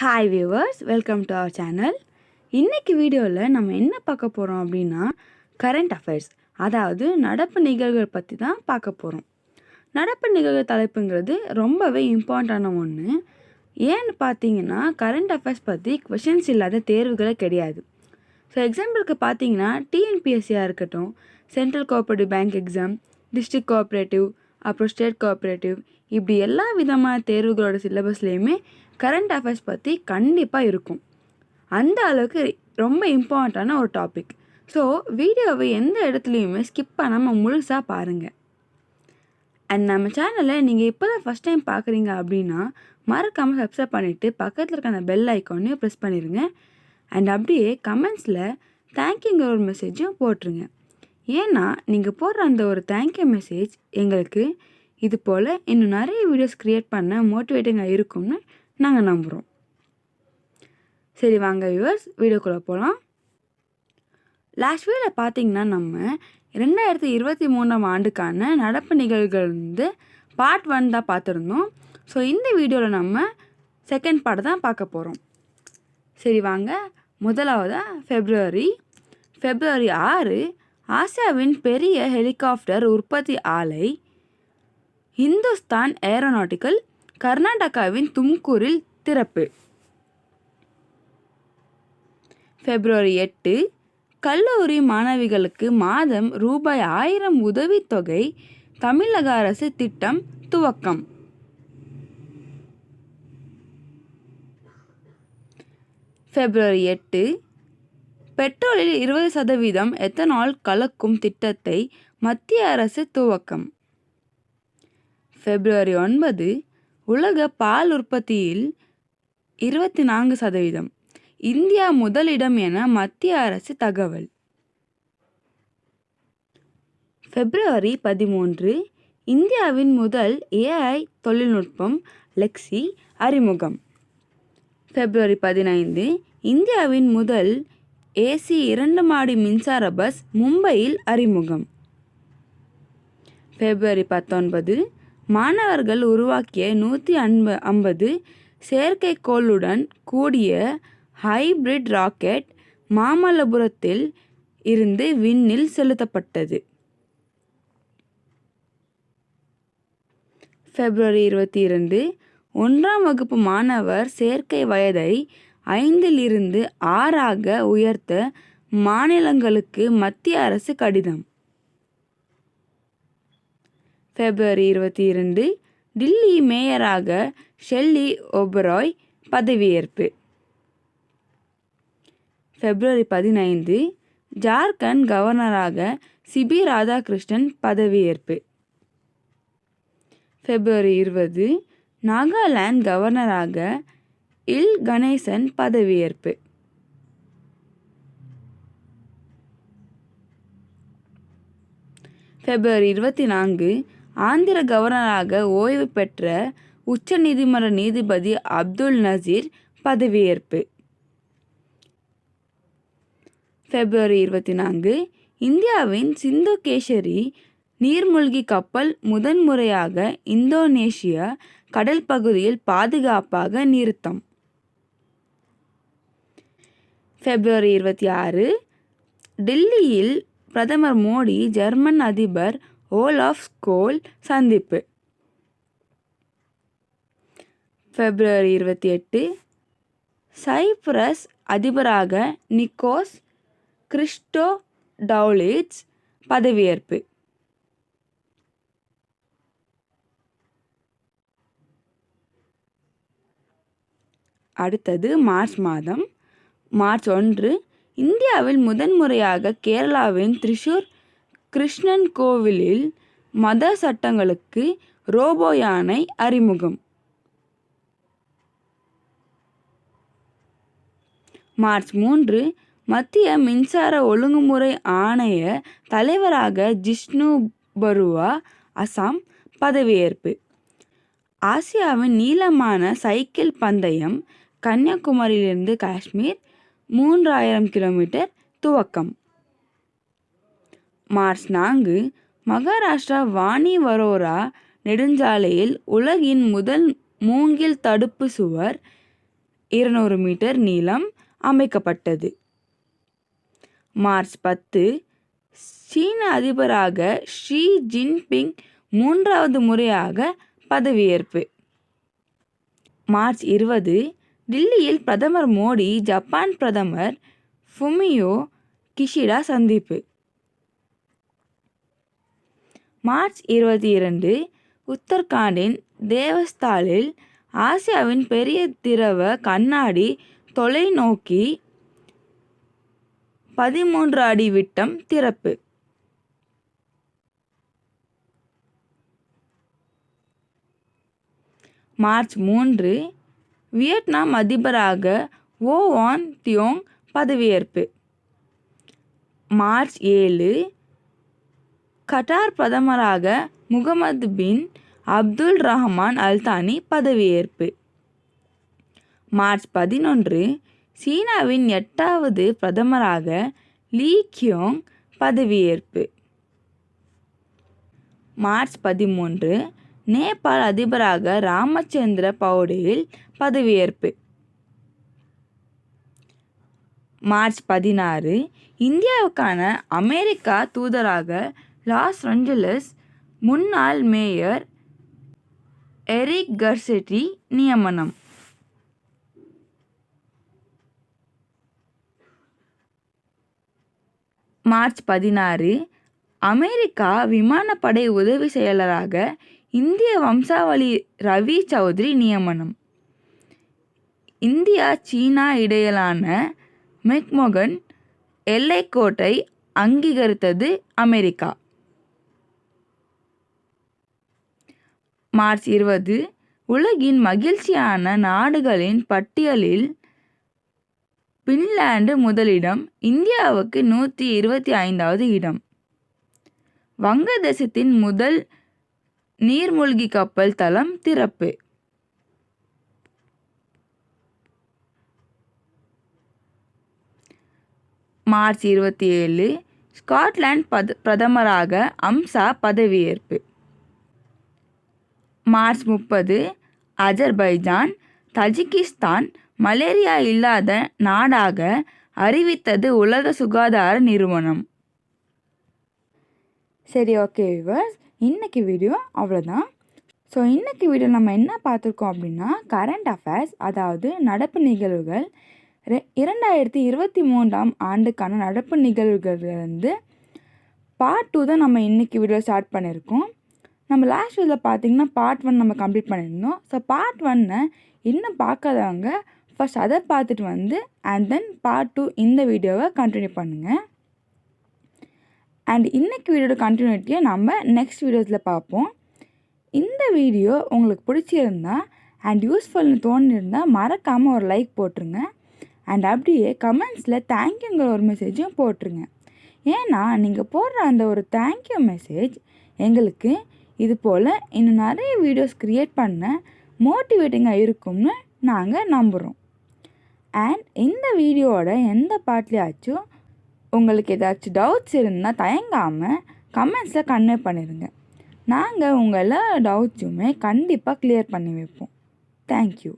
Hi viewers welcome to our channel இன்றைக்கி வீடியோவில் நம்ம என்ன பார்க்க போகிறோம் அப்படின்னா கரண்ட் அஃபேர்ஸ் அதாவது நடப்பு நிகழ்வுகள் பற்றி தான் பார்க்க போகிறோம் நடப்பு நிகழ்வு தலைப்புங்கிறது ரொம்பவே இம்பார்ட்டண்டான ஒன்று ஏன்னு பார்த்தீங்கன்னா கரண்ட் அஃபேர்ஸ் பற்றி கொஷின்ஸ் இல்லாத தேர்வுகளே கிடையாது. ஸோ எக்ஸாம்பிளுக்கு பார்த்தீங்கன்னா டிஎன்பிஎஸ்சியாக இருக்கட்டும் central cooperative bank exam district cooperative அப்புறம் ஸ்டேட் கோஆப்ரேட்டிவ் இப்படி எல்லா விதமான தேர்வுகளோட சிலபஸ்லேயுமே கரண்ட் அஃபேர்ஸ் பற்றி கண்டிப்பாக இருக்கும். அந்த அளவுக்கு ரொம்ப இம்பார்ட்டண்ட்டான ஒரு டாபிக் ஸோ வீடியோவை எந்த இடத்துலையுமே ஸ்கிப் பண்ணாமல் முழுசாக பாருங்கள் அண்ட் நம்ம சேனலை நீங்கள் இப்போ தான் ஃபஸ்ட் டைம் பார்க்குறீங்க அப்படின்னா மறக்காமல் சப்ஸ்கிரைப் பண்ணிவிட்டு பக்கத்தில் இருக்க அந்த பெல் ஐக்கானையும் ப்ரெஸ் பண்ணிடுங்க அண்ட் அப்படியே கமெண்ட்ஸில் தேங்க்யூங்கிற ஒரு மெசேஜும் போட்டுருங்க. ஏன்னா நீங்கள் போடுற அந்த ஒரு தேங்க்யூ மெசேஜ் எங்களுக்கு இது போல் இன்னும் நிறைய வீடியோஸ் க்ரியேட் பண்ண மோட்டிவேட்டிங்காக இருக்கும்னு நாங்கள் நம்புகிறோம் சரி வாங்க வியூவர்ஸ் வீடியோக்குள்ளே போகலாம் லாஸ்ட் வீடியோவில் பார்த்தீங்கன்னா நம்ம ரெண்டாயிரத்தி இருபத்தி மூணாம் ஆண்டுக்கான நடப்பு நிகழ்வுகள் வந்து பார்ட் ஒன் தான் பார்த்துருந்தோம் ஸோ இந்த வீடியோவில் நம்ம செகண்ட் பார்ட் தான் பார்க்க போகிறோம் சரி வாங்க. முதலாவதாக ஃபெப்ரவரி ஃபெப்ரவரி ஆறு ஆசியாவின் பெரிய ஹெலிகாப்டர் உற்பத்தி ஆலை இந்துஸ்தான் ஏரோநாட்டிக்கல் கர்நாடகாவின் தும்கூரில் திறப்பு. பிப்ரவரி எட்டு கல்லூரி மாணவிகளுக்கு மாதம் ரூபாய் ஆயிரம் உதவித்தொகை தமிழக அரசு திட்டம் துவக்கம். பிப்ரவரி எட்டு பெட்ரோலில் இருபது சதவீதம் எத்தனால் கலக்கும் திட்டத்தை மத்திய அரசு துவக்கம். பிப்ரவரி ஒன்பது உலக பால் உற்பத்தியில் இருபத்தி நான்கு சதவீதம். இந்தியா முதலிடம் என மத்திய அரசு தகவல். பிப்ரவரி பதிமூன்று இந்தியாவின் முதல் ஏஐ தொழில்நுட்பம் லெக்ஸி அறிமுகம். பிப்ரவரி பதினைந்து இந்தியாவின் முதல் ஏசி இரண்டு மாடி மின்சார பஸ் மும்பையில் அறிமுகம். பிப்ரவரி பத்தொன்பது மாணவர்கள் உருவாக்கிய நூற்றி அன்ப ஐம்பது செயற்கைக்கோளுடன் கூடிய ஹைபிரிட் ராக்கெட் மாமல்லபுரத்தில் இருந்து விண்ணில் செலுத்தப்பட்டது. பிப்ரவரி இருபத்தி இரண்டு ஒன்றாம் வகுப்பு மாணவர் சேர்க்கை வயதை ஐந்தில் இருந்து ஆறாக உயர்த்த மாநிலங்களுக்கு மத்திய அரசு கடிதம். பிப்ரவரி இருபத்தி இரண்டு டில்லி மேயராக ஷெல்லி ஒபராய் பதவியேற்பு. பிப்ரவரி பதினைந்து ஜார்க்கண்ட் கவர்னராக சிபி ராதாகிருஷ்ணன் பதவியேற்பு. பிப்ரவரி இருபது நாகாலாந்து கவர்னராக இல் கணேசன் பதவியேற்பு. பிப்ரவரி இருபத்தி நான்கு ஆந்திர கவர்னராக ஓய்வு பெற்ற உச்ச நீதிமன்ற நீதிபதி அப்துல் நசீர் பதவியேற்பு. பிப்ரவரி இருபத்தி நான்கு இந்தியாவின் சிந்து கேஷரி நீர்மூழ்கி கப்பல் முதன்முறையாக இந்தோனேஷியா கடல் பகுதியில் பாதுகாப்பாக நிறுத்தம். பிப்ரவரி இருபத்தி ஆறு டெல்லியில் பிரதமர் மோடி ஜெர்மன் அதிபர் ஓலாஃப் ஸ்கோல் சந்திப்பு. பிப்ரவரி இருபத்தி எட்டு சைப்ரஸ் அதிபராக நிக்கோஸ் கிறிஸ்டோ டவுலிட்ஸ் பதவியேற்பு. அடுத்தது மார்ச் மாதம். மார்ச் ஒன்று இந்தியாவில் முதன்முறையாக கேரளாவின் திரிஷூர் கிருஷ்ணன் கோவிலில் மத சட்டங்களுக்கு ரோபோ யானை அறிமுகம். மார்ச் மூன்று மத்திய மின்சார ஒழுங்குமுறை ஆணைய தலைவராக ஜிஷ்ணு பருவா அசாம் பதவியேற்பு. ஆசியாவின் நீளமான சைக்கிள் பந்தயம் கன்னியாகுமரியிலிருந்து காஷ்மீர் மூன்றாயிரம் கிலோமீட்டர் துவக்கம். மார்ச் நான்கு மகாராஷ்டிரா வாணி வரோரா நெடுஞ்சாலையில் உலகின் முதல் மூங்கில் தடுப்பு சுவர் இருநூறு மீட்டர் நீளம் அமைக்கப்பட்டது. மார்ச் பத்து சீன அதிபராக ஷி ஜின்பிங் மூன்றாவது முறையாக பதவியேற்பு. மார்ச் இருபது டில்லியில் பிரதமர் மோடி ஜப்பான் பிரதமர் ஃபுமியோ கிஷிடா சந்திப்பு. மார்ச் இருபத்தி இரண்டு உத்தரகாண்டின் தேவஸ்தாலில் ஆசியாவின் பெரிய திரவ கண்ணாடி தொலைநோக்கி பதிமூன்று அடி விட்டம் திறப்பு. மார்ச் மூன்று வியட்நாம் அதிபராக ஓ வான் தியோங் பதவியேற்பு. மார்ச் ஏழு கட்டார் பிரதமராக Mohammed bin Abdul Rahman Al Thani பதவியேற்பு. மார்ச் பதினொன்று சீனாவின் எட்டாவது பிரதமராக லீ கியோங் பதவியேற்பு. மார்ச் பதிமூன்று நேபாள் அதிபராக ராமச்சந்திர பவுடேல் பதவியேற்பு. மார்ச் பதினாறு இந்தியாவுக்கான அமெரிக்கா தூதராக லாஸ் ஏஞ்சலஸ் முன்னாள் மேயர் எரிக் கர்செட்டி நியமனம். மார்ச் பதினாறு அமெரிக்கா விமானப்படை உதவி செயலராக இந்திய வம்சாவளி ரவி சௌத்ரி நியமனம். இந்தியா சீனா இடையிலான மெக்மொகன் எல்லைக்கோட்டை அங்கீகரித்தது அமெரிக்கா. மார்ச் இருபது உலகின் மகிழ்ச்சியான நாடுகளின் பட்டியலில் பின்லாந்து முதலிடம் இந்தியாவுக்கு நூற்றி இருபத்தி ஐந்தாவது இடம். வங்கதேசத்தின் முதல் நீர்மூழ்கி கப்பல் தளம் திறப்பு. மார்ச் இருபத்தி ஏழு ஸ்காட்லாந்து பிரதமராக அம்சா பதவியேற்பு. மார்ச் முப்பது அஜர்பைஜான் தஜிகிஸ்தான் மலேரியா இல்லாத நாடாக அறிவித்தது உலக சுகாதார நிறுவனம். சரி ஓகே விவர்ஸ் இன்றைக்கி வீடியோ அவ்வளோதான் ஸோ இன்றைக்கி வீடியோ நம்ம என்ன பார்த்துருக்கோம் அப்படின்னா கரண்ட் அஃபேர்ஸ் அதாவது நடப்பு நிகழ்வுகள் ரெ இரண்டாயிரத்தி இருபத்தி மூன்றாம் ஆண்டுக்கான நடப்பு நிகழ்வுகள்லேருந்து பார்ட் டூ தான் நம்ம இன்றைக்கி வீடியோ ஸ்டார்ட் பண்ணியிருக்கோம். நம்ம லாஸ்ட் இதில் பார்த்தீங்கன்னா பார்ட் ஒன் நம்ம கம்ப்ளீட் பண்ணியிருந்தோம். ஸோ பார்ட் ஒன்னை இன்னும் பார்க்காதவங்க ஃபஸ்ட் அதை பார்த்துட்டு வந்து அண்ட் தென் பார்ட் டூ இந்த வீடியோவை கண்டினியூ பண்ணுங்கள் அண்ட் இன்றைக்கி வீடியோட கண்டினியூட்டியை நம்ம நெக்ஸ்ட் வீடியோஸில் பார்ப்போம் இந்த வீடியோ உங்களுக்கு பிடிச்சிருந்தா அண்ட் யூஸ்ஃபுல்னு தோணிருந்தால் மறக்காமல் ஒரு லைக் போட்டுருங்க. அண்ட் அப்படியே கமெண்ட்ஸில் தேங்க்யூங்கிற ஒரு மெசேஜும் போட்டுருங்க. ஏன்னா நீங்கள் போடுற அந்த ஒரு தேங்க்யூ மெசேஜ் எங்களுக்கு இது போல் இன்னும் நிறைய வீடியோஸ் க்ரியேட் பண்ண மோட்டிவேட்டிங்காக இருக்கும்னு நாங்கள் நம்புகிறோம் அண்ட் இந்த வீடியோவோட எந்த பாட்டிலையாச்சும் உங்களுக்கு ஏதாச்சும் டவுட்ஸ் இருந்தால் தயங்காமல் கமெண்ட்ஸில் கன்வே பண்ணிடுங்க நாங்கள் உங்களை டவுட்ஸுமே கண்டிப்பாக க்ளியர் பண்ணி வைப்போம். தேங்க்யூ